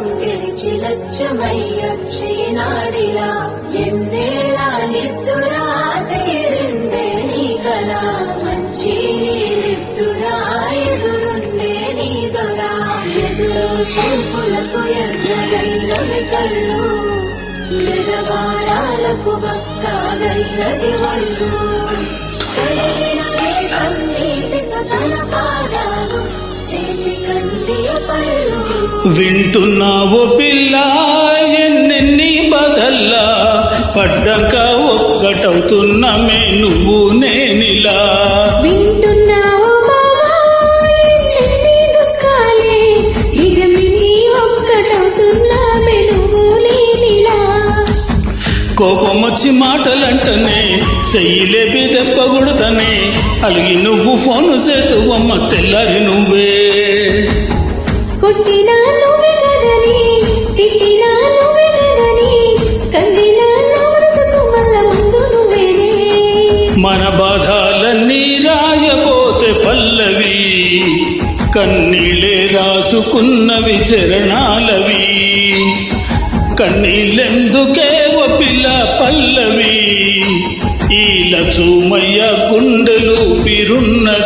లక్ష్యమయ్యొచ్చినాడిలా ఎన్నేళ్ళ నిద్దురా తీరిందే నీ కల. మంచి నిద్దురా ఎదురుండే నీ దొరా. ఎదురు సూపులకు ఎర్రగైనవి కళ్ళు. ఎడవారాలకు వాళ్ళు. కన్నీటితో తన పాదాలు వింటున్నావు పిల్ల ఎన్నెన్ని బదల్లా పడ్డాక ఒక్కటవుతున్నమే నువ్వు నేనిలా వింటున్నావు మావా ఎన్నెన్ని దుఃఖాలే ఇరమిని ఒక్కటవుతున్నా మెనువు లేనిలా కోపం వచ్చి మాటలంటనే చెయ్యిలేపి దెబ్బగుడతనే అలిగి నువ్వు ఫోన్ సేతువమ్మ తెల్లారి నువ్వే. కొట్టినా నువ్వే కదని తిట్టినా నువ్వే కదని నా మనసుకు ముందు నువ్వేనే మన బాధాలన్నీ రాయబోతే పల్లవి కన్నీళ్ళే రాసుకున్నవి చరణాలవి కన్నీళ్ళెందుకే ఓ పిల్ల పల్లవి ఈల చూమయ్య గుండెలు పిరున్నది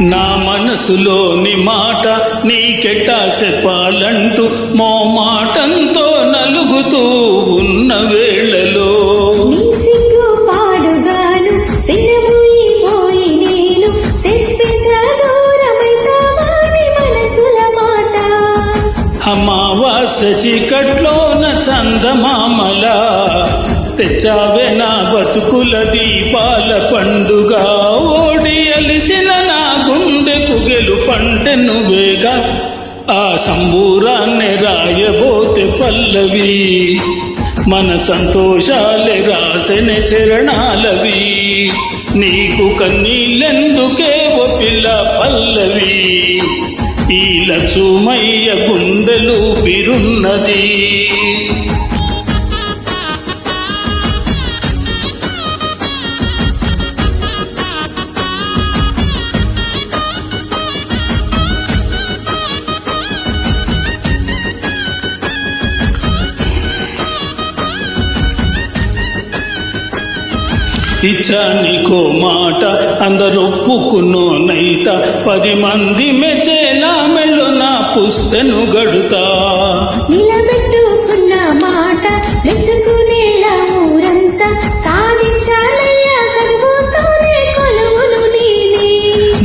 నా మనసులోని మాట నీకెట్టా చెప్పాలంటూ మో మాటంతో నలుగుతూ ఉన్న వేళలో. అమావాస్య చీకట్లోన చందమామల తెచ్చావే నా బతుకుల దీపాల పండుగ. ఓడి అలిసిన నా పంటెను వేగ ఆ సంబూరాన్ని రాయబోతే పల్లవి. మన సంతోషాలే రాసిన చరణాలవి. నీకు కన్నీళ్ళెందుకే ఓ పిల్ల పల్లవి? ఈ లక్ష్మయ్య గుండెలు పిరున్నది. ఇచ్చానికో మాట అందరొప్పుకున్నోనైత పది మంది మెచ్చేలా మెళ్ళు నా పుస్తెను గడుతా. నిలబెట్టుకున్న మాట మెచ్చుకునేలా ఊరంతా. సాధించాలయ్యా చదువుతూనే కొలువును నేనే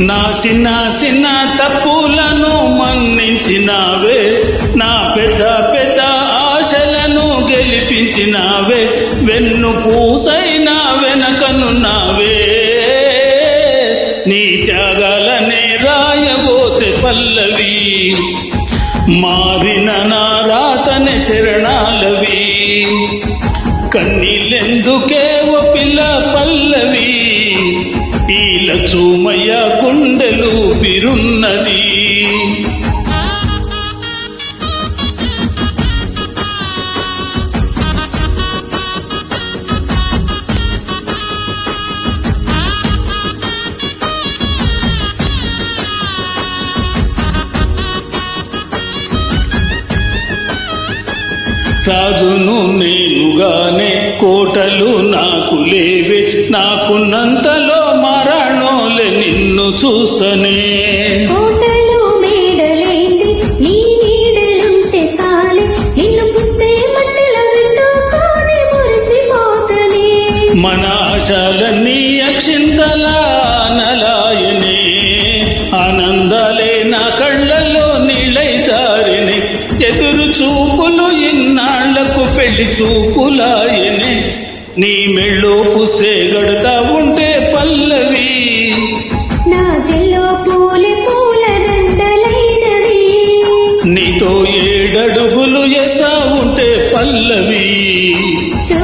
నా చిన్న చిన్న తప్పులను నావే వెన్ను పూసైనా వెనకనున్నావే నీ త్యాగాలనే రాయబోతే పల్లవి. మారిన నా రాతని చరణాలవి. కన్నీళ్ళెందుకే ఓ పిల్ల పల్లవి? ఈల చూమయ్య గుండెలు బిరున్న కాదును నేనుగానే కోటలు నాకు లేవే. నాకున్నంతలో మరణోలే నిన్ను చూస్తనే. నీ మెళ్ళో పుసే గడతా ఉంటే పల్లవి. నా జల్లో పూలే పూల దండలైనవి నీతో ఏడడుగులు ఎసా ఉంటే పల్లవి. చూ